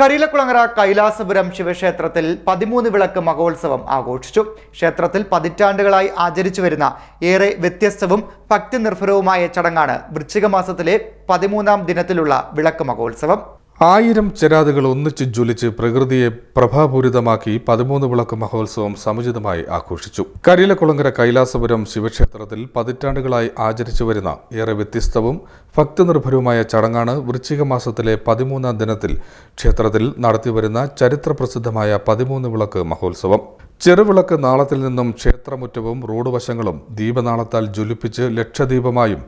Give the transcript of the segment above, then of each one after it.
കരിലക്കുളങ്ങര കൈലാസപുരം ശിവക്ഷേത്രത്തിൽ പതിമൂന്ന് വിളക്ക് മഹോത്സവം ആഘോഷിച്ചു. ക്ഷേത്രത്തിൽ പതിറ്റാണ്ടുകളായി ആചരിച്ചു വരുന്ന ഏറെ വ്യത്യസ്തവും ഭക്തി നിർഭരവുമായ ചടങ്ങാണ് വൃശ്ചിക മാസത്തിലെ പതിമൂന്നാം ദിനത്തിലുള്ള വിളക്ക് മഹോത്സവം. ആയിരം ചെരാതുകൾ ഒന്നിച്ച് ജ്വലിച്ച് പ്രകൃതിയെ പ്രഭാപൂരിതമാക്കി പതിമൂന്ന് വിളക്ക് മഹോത്സവം സമുചിതമായി ആഘോഷിച്ചു. കരിയിലക്കുളങ്ങര കൈലാസപുരം ശിവക്ഷേത്രത്തിൽ പതിറ്റാണ്ടുകളായി ആചരിച്ചു വരുന്ന ഏറെ വ്യത്യസ്തവും ഭക്തനിർഭരവുമായ ചടങ്ങാണ് വൃശ്ചിക മാസത്തിലെ പതിമൂന്നാം ദിനത്തിൽ ക്ഷേത്രത്തിൽ നടത്തിവരുന്ന ചരിത്രപ്രസിദ്ധമായ പതിമൂന്ന് വിളക്ക് മഹോത്സവം. ചെറുവിളക്ക് നാളത്തിൽ നിന്നും ക്ഷേത്രമുറ്റവും റോഡ് വശങ്ങളും ദീപനാളത്താൽ ജ്വലിപ്പിച്ച് ലക്ഷദീപമായും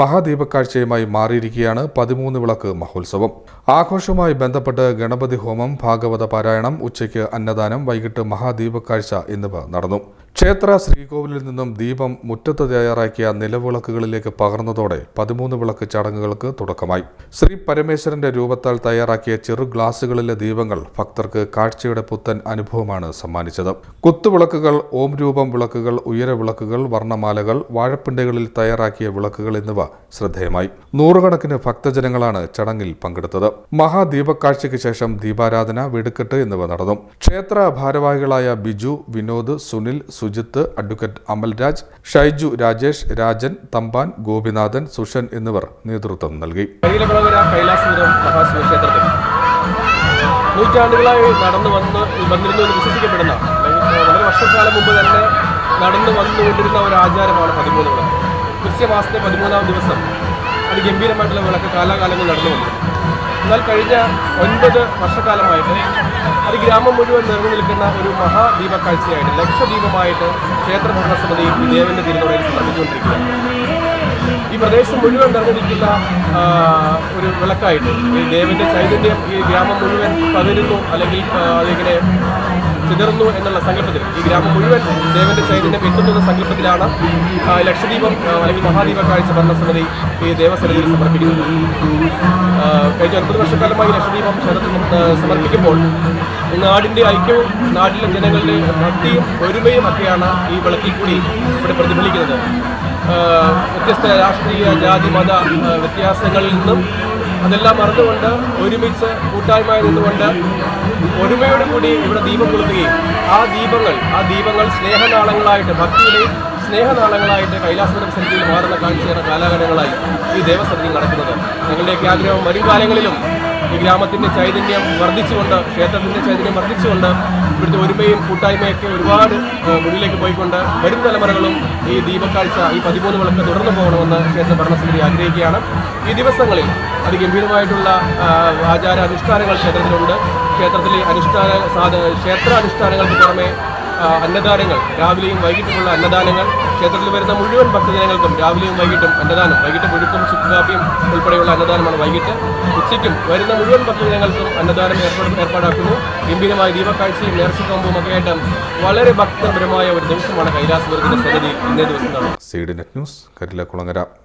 മഹാദീപക്കാഴ്ചയുമായി മാറിയിരിക്കുകയാണ് പതിമൂന്ന് വിളക്ക് മഹോത്സവം. ആഘോഷവുമായി ബന്ധപ്പെട്ട് ഗണപതി ഹോമം ഭാഗവത പാരായണം ഉച്ചയ്ക്ക് അന്നദാനം വൈകിട്ട് മഹാദീപക്കാഴ്ച എന്നിവ നടന്നു. ക്ഷേത്ര ശ്രീകോവിലിൽ നിന്നും ദീപം മുറ്റത്ത് തയ്യാറാക്കിയ നിലവിളക്കുകളിലേക്ക് പകർന്നതോടെ പതിമൂന്ന് വിളക്ക് ചടങ്ങുകൾക്ക് തുടക്കമായി. ശ്രീ പരമേശ്വരന്റെ രൂപത്താൽ തയ്യാറാക്കിയ ചെറു ഗ്ലാസുകളിലെ ദീപങ്ങൾ ഭക്തർക്ക് കാഴ്ചയുടെ പുത്തൻ അനുഭവമാണ് സമ്മാനിച്ചത്. കുത്തുവിളക്കുകൾ ഓം രൂപം വിളക്കുകൾ ഉയര വിളക്കുകൾ വർണമാലകൾ വാഴപ്പിണ്ടികളിൽ തയ്യാറാക്കിയ വിളക്കുകൾ എന്നിവ ശ്രദ്ധേയമായി. നൂറുകണക്കിന് ഭക്തജനങ്ങളാണ് ചടങ്ങിൽ പങ്കെടുത്തത്. മഹാദീപക്കാഴ്ചയ്ക്ക് ശേഷം ദീപാരാധന വെടുക്കെട്ട് എന്നിവ നടന്നു. ക്ഷേത്ര ഭാരവാഹികളായ ബിജു വിനോദ് സുനിൽ സുജിത്ത് അഡ്വക്കേറ്റ് അമൽരാജ് ഷൈജു രാജേഷ് രാജൻ തമ്പാൻ ഗോപിനാഥൻ സുഷൻ എന്നിവർ നേതൃത്വം നൽകി. നൂറ്റാണ്ടുകളായി നടന്നു വന്ന് വന്നിരുന്നു എന്ന് വിശ്വസിക്കപ്പെടുന്ന വളരെ വർഷക്കാലം മുമ്പ് തന്നെ നടന്നു വന്നുകൊണ്ടിരുന്ന ഒരു ആചാരമാണ് പതിമൂന്ന് വിളക്ക്. കൃത്യമാസത്തെ പതിമൂന്നാം ദിവസം അതിഗംഭീരമായിട്ടുള്ള വിളക്ക് കാലാകാലങ്ങൾ നടന്നു വന്നു. എന്നാൽ കഴിഞ്ഞ ഒൻപത് വർഷക്കാലമായിട്ട് അത് ഗ്രാമം മുഴുവൻ നിറഞ്ഞു നിൽക്കുന്ന ഒരു മഹാദീപക്കാഴ്ചയായിട്ട് ലക്ഷദീപമായിട്ട് ക്ഷേത്ര ഭരണസമിതി ഈ ദേവന്റെ തിരുനുറയിൽ സമർപ്പിച്ചുകൊണ്ടിരിക്കുകയാണ്. ഈ പ്രദേശം മുഴുവൻ നിറഞ്ഞിരിക്കുന്ന ഒരു വിളക്കായിട്ട്. ഈ ദേവന്റെ ചൈതന്യം ഈ ഗ്രാമം മുഴുവൻ പകരുന്നു അല്ലെങ്കിൽ അതിങ്ങനെ ചിതറുന്നു എന്നുള്ള സങ്കല്പത്തിൽ. ഈ ഗ്രാമം മുഴുവൻ ദേവന്റെ ചൈതന്യം എത്തുന്നു സങ്കല്പത്തിലാണ് ലക്ഷദ്വീപം അല്ലെങ്കിൽ മഹാദീപ കാഴ്ച ഭരണസമിതി ഈ ദേവസന്നിധിയിൽ സമർപ്പിക്കുന്നത്. കഴിഞ്ഞ ഒൻപത് വർഷക്കാലമായി ലക്ഷദ്വീപം ക്ഷേത്രത്തിൽ സമർപ്പിക്കുമ്പോൾ നാടിന്റെ ഐക്യവും നാട്ടിലെ ജനങ്ങളുടെ ഭക്തിയും ഒരുമയും ഒക്കെയാണ് ഈ വിളക്കിൽ കൂടി ഇവിടെ പ്രതിഫലിക്കുന്നത്. വ്യത്യസ്ത രാഷ്ട്രീയ ജാതി മത വ്യത്യാസങ്ങളിൽ നിന്നും അതെല്ലാം മറന്നുകൊണ്ട് ഒരുമിച്ച് കൂട്ടായ്മ നിന്നുകൊണ്ട് ഒരുമയോട് കൂടി ഇവിടെ ദീപം കൊളുത്തുകയും ആ ദീപങ്ങൾ ആ ദീപങ്ങൾ സ്നേഹനാളങ്ങളായിട്ട് ഭക്തിയുടെയും സ്നേഹനാളങ്ങളായിട്ട് കൈലാസപുരം സന്നിധിയിൽ മാറുന്ന കാഴ്ചയുടെ കാലാകാലങ്ങളായി ഈ ദേവസന്നിധി നടക്കുന്നത്. ഞങ്ങളുടെയൊക്കെ ആഗ്രഹം വരും കാലങ്ങളിലും ഈ ഗ്രാമത്തിന്റെ ചൈതന്യം വർദ്ധിച്ചുകൊണ്ട് ക്ഷേത്രത്തിന്റെ ചൈതന്യം വർദ്ധിച്ചുകൊണ്ട് ഇവിടുത്തെ ഒരുമയും കൂട്ടായ്മയൊക്കെ ഒരുപാട് മുന്നിലേക്ക് പോയിക്കൊണ്ട് വരും തലമുറകളും ഈ ദീപക്കാഴ്ച ഈ പതിമൂന്ന് വിളക്ക് തുടർന്നു പോകണമെന്ന് ക്ഷേത്ര ഭരണസമിതി ആഗ്രഹിക്കുകയാണ്. ഈ ദിവസങ്ങളിൽ അതിഗംഭീരമായിട്ടുള്ള ആചാര അനുഷ്ഠാനങ്ങൾ ക്ഷേത്രത്തിലുണ്ട്. ക്ഷേത്രത്തിലെ അനുഷ്ഠാന സാധ ക്ഷേത്ര അനുഷ്ഠാനങ്ങൾക്ക് പുറമെ അന്നദാനങ്ങൾ. രാവിലെയും വൈകിട്ടുമുള്ള അന്നദാനങ്ങൾ. ക്ഷേത്രത്തിൽ വരുന്ന മുഴുവൻ ഭക്തജനങ്ങൾക്കും രാവിലെയും വൈകിട്ടും അന്നദാനം. വൈകിട്ട് മുഴുക്കും ചുക്കുകാപ്പിയും ഉൾപ്പെടെയുള്ള അന്നദാനമാണ് വൈകിട്ട്. ഉച്ചയ്ക്കും വരുന്ന മുഴുവൻ ഭക്തജനങ്ങൾക്കും അന്നദാനം ഏർപ്പെടും ഏർപ്പാടാക്കുന്നു. ഗംഭീരമായ ദീപക്കാഴ്ചയും നേർച്ചക്കൊമ്പും ഒക്കെ ആയിട്ട് വളരെ ഭക്തപരമായ ഒരു ദിവസമാണ് കൈലാസപുരത്തിന്റെ സ്ഥിതി ഇന്നേ ദിവസം ന്യൂസ്